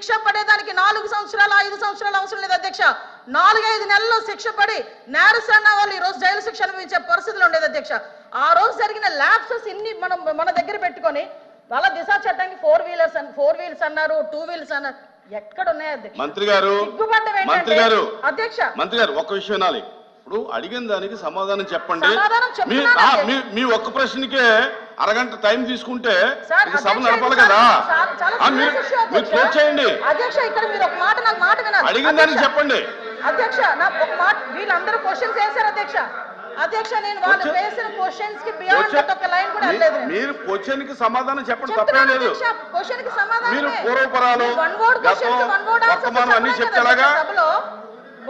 శిక్ష పడేదానికి నాలుగు సంవత్సరాలు ఐదు సంవత్సరాలు అవసరం లేదు అధ్యక్ష. నాలుగైదు నెలల్లో శిక్ష పడి నేరస్తున్న వాళ్ళు ఈ రోజు జైలు శిక్ష అనుభవించే పరిస్థితులు ఉండేది అధ్యక్ష. ఆ రోజు జరిగిన ల్యాబ్సెస్ ఇన్ని మనం మన దగ్గర పెట్టుకొని వాళ్ళ దిశా చట్టానికి ఫోర్ వీలర్స్ ఫోర్ వీల్స్ అన్నారు టూ వీల్స్ అన్నారు. ఎక్కడ ఉన్నాయి అధ్యక్ష? మంత్రి గారు అధ్యక్ష మంత్రి గారు ఒక విషయం ఇప్పుడు అడిగిన దానికి సమాధానం చెప్పండి. మీ ఒక్క ప్రశ్నకే అరగంట టైం తీసుకుంటే సభ నడపాలి కదా. మీరు. క్లోజ్ చేయండి. అధ్యక్ష ఇక్కడ మీరు ఒక మాట నాకు మాట వినాలి. అడిగిన దానికి చెప్పండి. అధ్యక్ష నాకు ఒక మాట వీళ్ళందరూ క్వశ్చన్స్ వేశారు అధ్యక్ష. అధ్యక్ష నేను వాళ్ళు Question- వేసిన క్వశ్చన్స్కి బియాండ్ Question- ఒక లైన్ కూడా. మీరు క్వశ్చన్కి సమాధానం చెప్పండి తప్పేం లేదు. అధ్యక్ష. క్వశ్చన్కి సమాధానం మీరు పూర్వపరాలు, వన్ వర్డ్ క్వశ్చన్ గతం, వన్ వర్డ్ వర్తమానం అన్నీ? సభలో.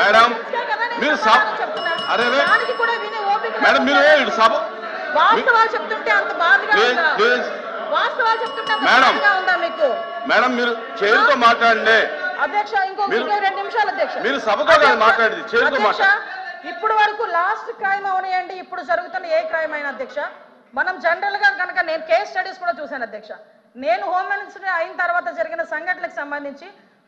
మేడం, మీరు. అరే, అరే. దానికి కూడా వినే ఓపిక మేడం మీరు సభ వాస్తవాలు చెప్తుంటే అంత బాధగా. వాస్తవాలు చెప్తుంటే మేడం. ఉందా మీకు మేడం మీరు చేతితో మాట్లాడండి అధ్యక్ష ఇంకో రెండు నిమిషాలు అధ్యక్ష మీరు సభతో మాట్లాడేది, మాట్లాడండి. ఇప్పుడు వరకు లాస్ట్ క్రైమ్ అవనియండి ఇప్పుడు జరుగుతున్న ఏ క్రైమ్ అయినా అధ్యక్ష మనం జనరల్గా కనుక నేను కేస్ స్టడీస్ కూడా చూశాను అధ్యక్ష నేను హోమ్ మినిస్టర్ అయిన తర్వాత జరిగిన సంఘటనలకు సంబంధించి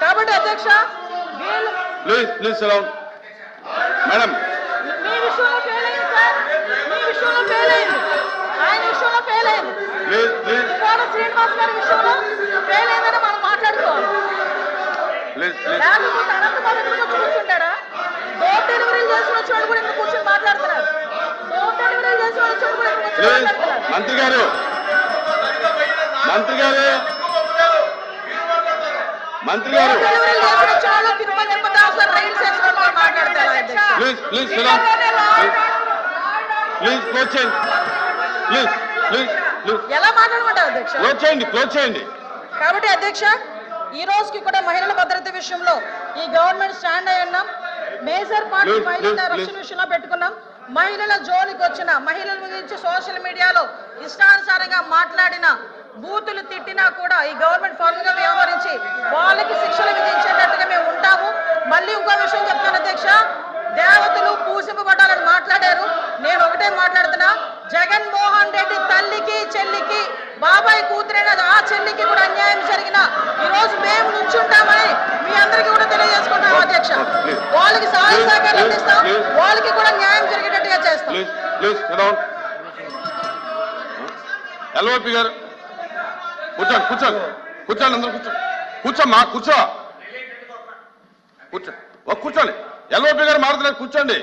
కాబట్టి అధ్యక్ష ప్లీజ్ ప్లీజ్ మేడం. శ్రీనివాస్ గారి విషయంలో ఫెయిల్ అయిందని మనం మాట్లాడుకోవాలి. లేకపోతే అనంతబాబు కూర్చుంటాడా? డోర్ కూడా కూర్చొని మాట్లాడుతున్నారు డోర్ కూడా మంత్రి గారు. మంత్రి గారు మంత్రి గారు డోర్ డెలివరీ చేసిన వచ్చాడు తిరుమల తిరుపతి సార్ రైలు చేసిన వాళ్ళు కూడా మాట్లాడతారు అధ్యక్ష ప్లీజ్ ప్లీజ్ ప్లీజ్ క్లోజ్ చేయండి. ప్లీజ్ ప్లీజ్ ఎలా మాట్లాడమంటారు అధ్యక్ష? క్లోజ్ చేయండి క్లోజ్ చేయండి. కాబట్టి అధ్యక్ష ఈ రోజుకి కూడా మహిళల భద్రత విషయంలో ఈ గవర్నమెంట్ స్టాండ్ అయి ఉన్నాం. మేజర్ పార్టీ మహిళల రక్షణ. విషయంలో పెట్టుకున్నాం. మహిళల జోలికి వచ్చిన మహిళల గురించి సోషల్ మీడియాలో ఇష్టానుసారంగా మాట్లాడిన బూతులు తిట్టినా కూడా ఈ గవర్నమెంట్ ఫర్మ్గా వ్యవహరించి వాళ్ళకి శిక్షలు విధించేటట్టుగా మేము ఉంటాము. మళ్ళీ ఇంకో విషయం చెప్తాను అధ్యక్ష. దేవతలు పూసింపబడాలని మాట్లాడారు. నేను ఒకటే మాట్లాడుతున్నా. జగన్మోహన్ రెడ్డి తల్లికి చెల్లికి బాబాయ్ కూతురైన ఆ చెల్లికి కూడా అన్యాయం జరిగిన ఈ రోజు మేము నుంచుంటామని మీ అందరికీ కూడా తెలియజేసుకుంటాం అధ్యక్ష. వాళ్ళకి సహాయ సహకారం అందిస్తాం. వాళ్ళకి కూడా న్యాయం జరిగేటట్టుగా చేస్తాం. ఎల్ఓపి గారు. కూర్చోండి కూర్చోండి కూర్చోండి అందరూ కూర్చో. కూర్చోమ్మా కూర్చో. కూర్చో. ఓ, కూర్చోండి. ఎల్ఓపి గారు మారుతున్నారు. కూర్చోండి.